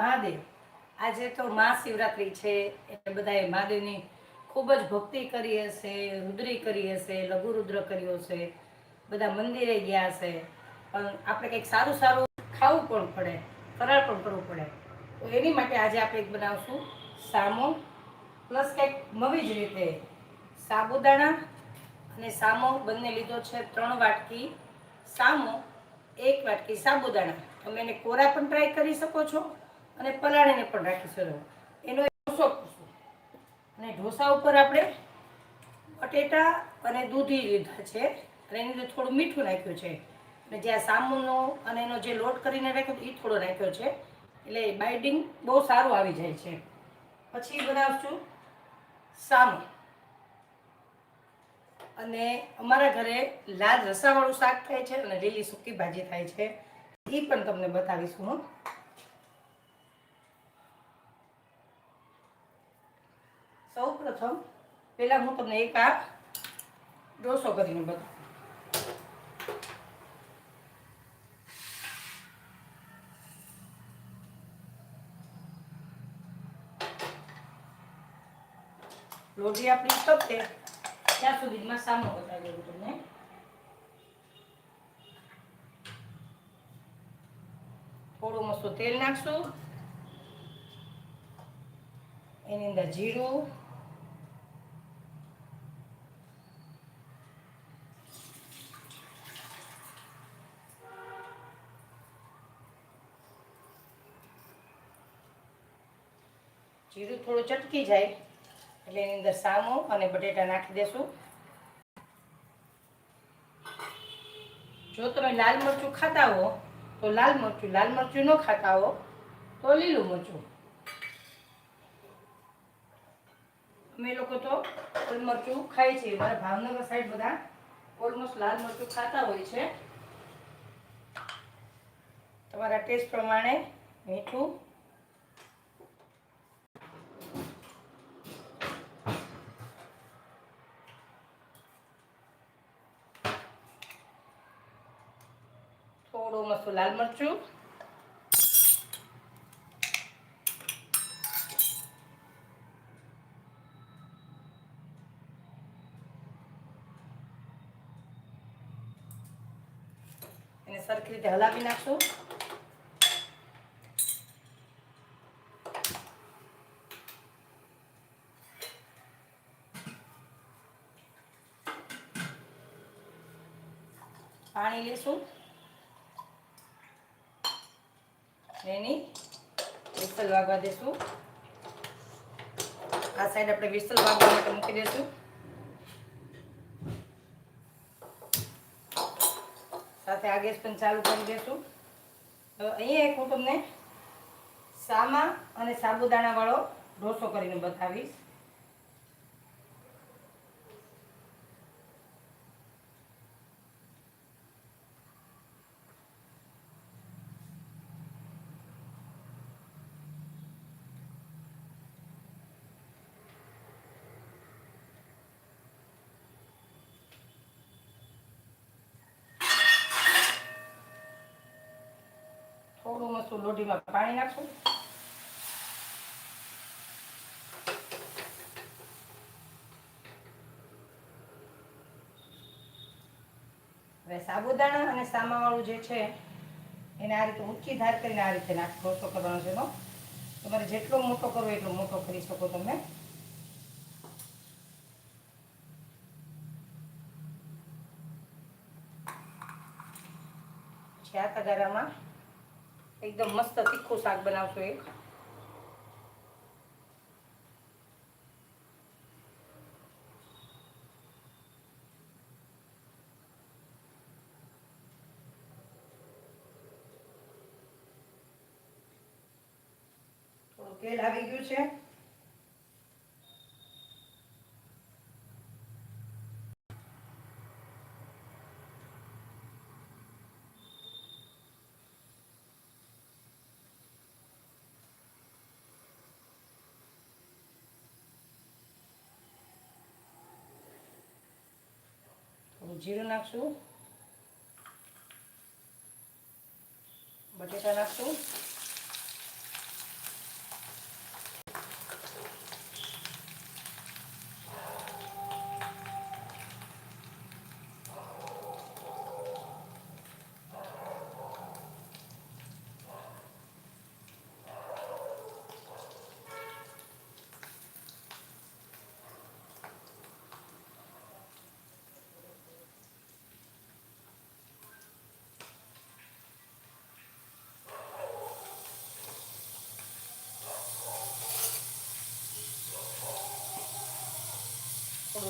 મહાદેવ. આજે તો મહાશિવરાત્રિ છે, એટલે બધાએ મહાદેવની ખૂબ જ ભક્તિ કરી હશે, રુદ્રી કરી હશે લઘુરુદ્ર કર્યો છે બધા મંદિરે ગયા હશે. પણ આપણે કંઈક સારું સારું ખાવું પણ પડે ફરાળ પણ કરવું પડે. તો એની માટે આજે આપણે એક બનાવશું સામો, પ્લસ કંઈક નવી જ રીતે સાબુદાણા અને સામો બંને લીધો છે ત્રણ વાટકી સામો, એક વાટકી સાબુદાણા. તમે એને કોરા પણ ટ્રાય કરી શકો છો. અને પલાળીને પણ રાખી શકો એનો ઢોસો પૂછું. અને ઢોસા ઉપર આપણે બટેટા અને દૂધી લીધા છે. અને એની અંદર થોડું મીઠું નાખ્યું છે. અને જે આ સામુનો અને એનો જે લોટ કરીને રાખ્યો એ થોડો નાખ્યો છે. એટલે બાઇડિંગ બહુ સારું આવી જાય છે. પછી બનાવશું સામો. અને અમારા ઘરે લાલ રસાવાળું શાક થાય છે અને લીલી સૂકી ભાજી થાય છે. એ પણ તમને બતાવીશું હું. સૌ પ્રથમ પહેલાં હું તમને એક આ ડોસો કરીને બતાવું. લોટી આપણી તપે ત્યાં સુધીમાં સામો બતાવી દઉં તમને. થોડું મસ્તું તેલ નાખશું. એની અંદર જીરું જીરું થોડું ચટકી જાય. એટલે એની અંદર સામો અને બટેટા નાખી દેશું. જો તમે લાલ મરચું ખાતા હો, તો લાલ મરચું લાલ મરચું ન ખાતા હો, તો લીલું મરચું. અમે લોકો તો લાલ મરચું ખાઈએ છીએ. મારા ભાવનગર સાઈડ બધા ઓલમોસ્ટ લાલ મરચું ખાતા હોય છે. તમારા ટેસ્ટ પ્રમાણે મીઠું થોડું મસ્તું લાલ મરચું એને સરખી રીતે હલાવી નાખશું પાણી લેશું એની વિસલ વાગવા દેશું. આ સાઈડ આપણે વિસલ વાગવા માટે મૂકી દેશું. સાથે આ ગેસ પણ ચાલુ કરી દેશું. તો અહીંયા એક હું તમને સામા અને સાબુદાણાવાળો ઢોસો કરીને બતાવીશ. થોડું મસ્તું લોઢીમાં પાણી નાખશું હવે સાબુદાણા અને સામાવાળું જે છે, એને આ રીતે ઊંચી ધાર કરીને આ રીતે નાખ ઢોસો કરવાનો છે એનો. તમારે જેટલો મોટો કરવો એટલો મોટો કરી શકો તમે. આ તગારામાં એકદમ મસ્ત તીખું શાક બનાવશું એક. તેલ આવી ગયું છે. જીરું નાખશું. બટેટા નાખશું.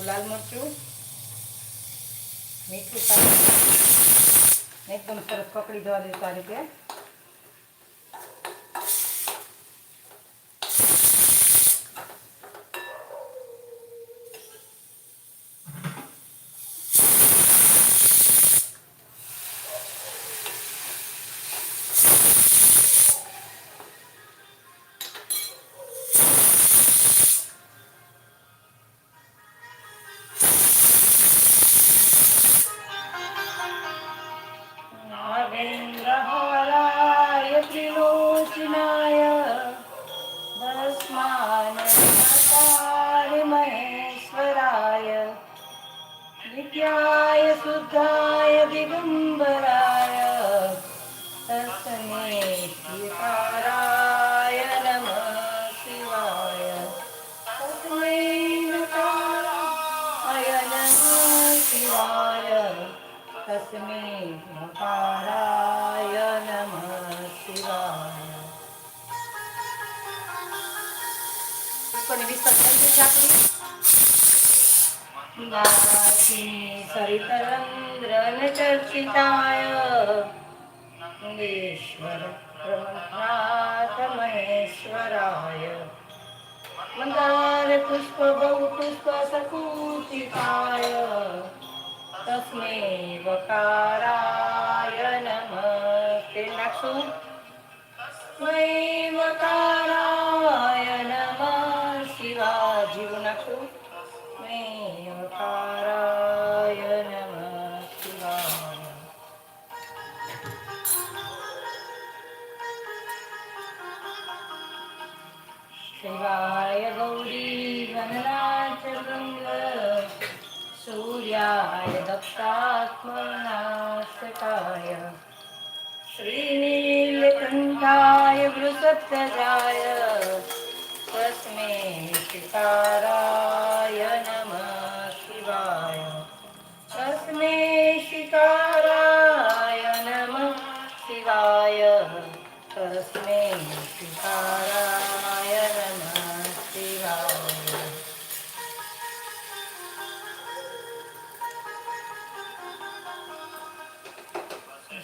લાલ મરચું મીઠું સાથે એકદમ સરસ પકડી જવા દઈશું આ રીતે. दिगाय दिगम्बराय तस्मे सीताराय नमः शिवाय तस्मै नकाराय नमः शिवाय तस्मै नकाराय नमः शिवाय Con el visto, ¿cuál es वासी सरितरन्द्रनचर्चिताय मुनीश्वर महेश्वराय मदारपुष्पबहुपुष्पसकुचिताय तस्मै वकाराय नमस्ते। नाक्षु मयि वकार સૂર્યાય દક્ષાત્મનાશકાય શ્રીનીલકંઠાય વૃષધ્વજાય તસ્મે શિકારાય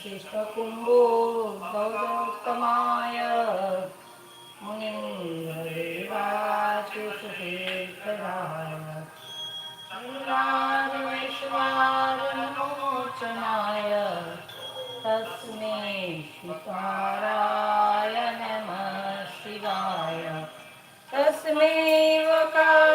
शिष्टकुम्भो गौतमाय मुनिर्देवाचिषेखराय वैश्वानमोचनाय तस्मै शिकाराय नमः शिवाय तस्मै वकाराय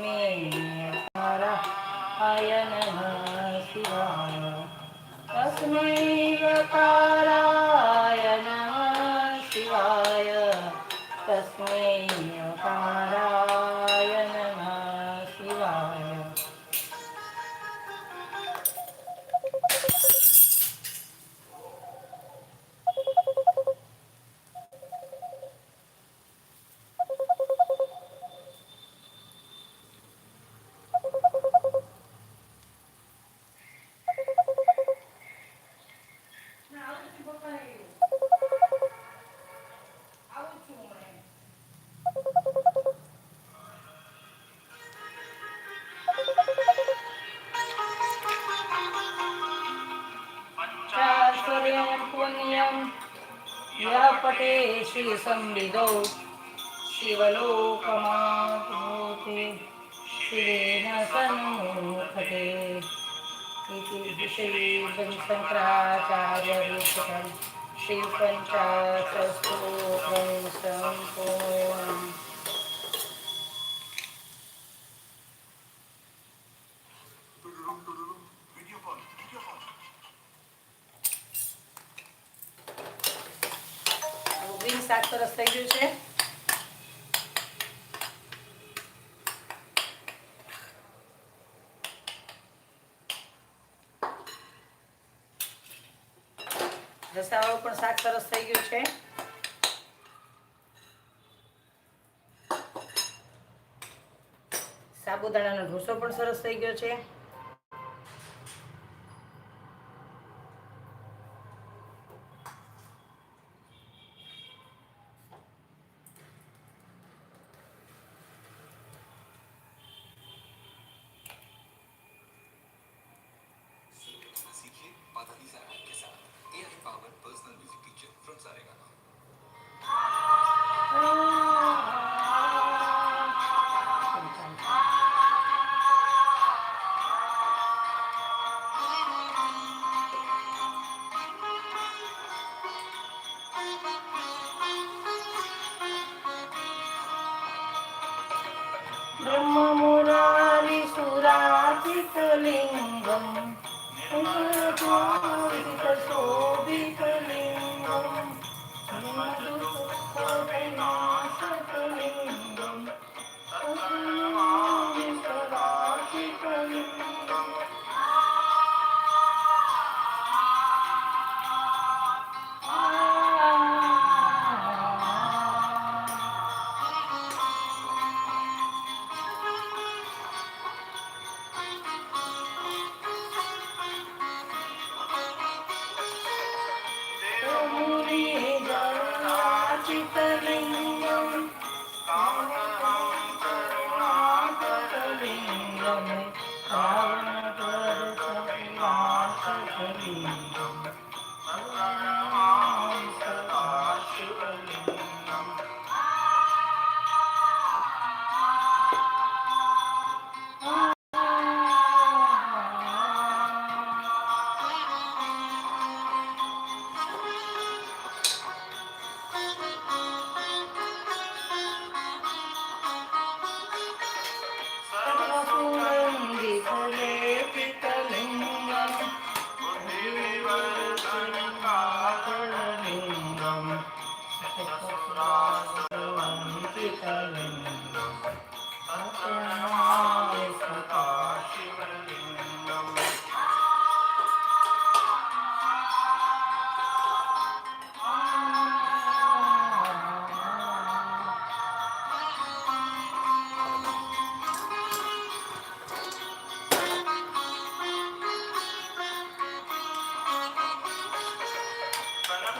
तस्मै काराय नमः शिवाय तस्मै काराय पटे श्रीसंविदौ शिवलोकमाप्नोति शिवेन सन्मुखते। इति श्रीशङ्कराचार्यविष्टं श्रीपञ्चाशस्तोत्रं सम्पूर्णम् થઈ ગયું છે. રસાવાળું પણ શાક સરસ થઈ ગયું છે. સાબુદાણાનો ઢોસો પણ સરસ થઈ ગયો છે. ब्रह्ममुरारिसुराचितलिङ्गं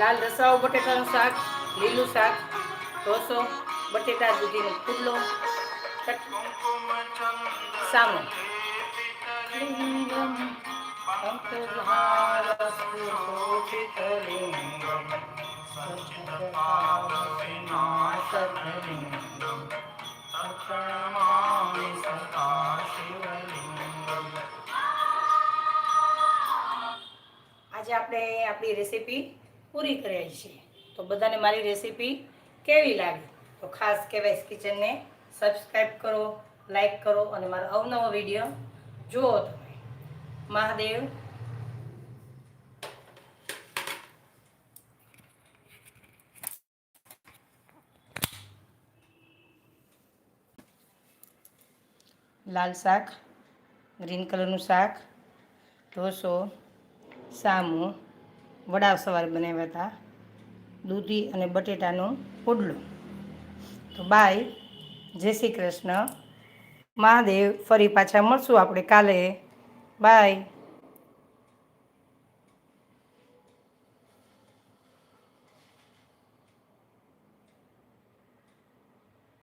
લાલ રસાઓ બટેટાનું શાક લીલું શાક ઢોસો બટેટા દૂધીનો ખુલ્લો સામો આજે આપણે આપણી રેસીપી પૂરી કરી છે. તો બધાને મારી રેસીપી કેવી લાગી? તો ખાસ કહેવાય કિચનને સબસ્ક્રાઈબ કરો લાઈક કરો અને મારો અવનવો વીડિયો જુઓ તમે. મહાદેવ. લાલ શાક, ગ્રીન કલરનું શાક, ઢોસો, સામું વડા સવારે બનાવ્યા હતા. દૂધી અને બટેટાનું પુડલો. તો બાય, જય શ્રી કૃષ્ણ. મહાદેવ, ફરી પાછા મળશું આપણે કાલે. બાય.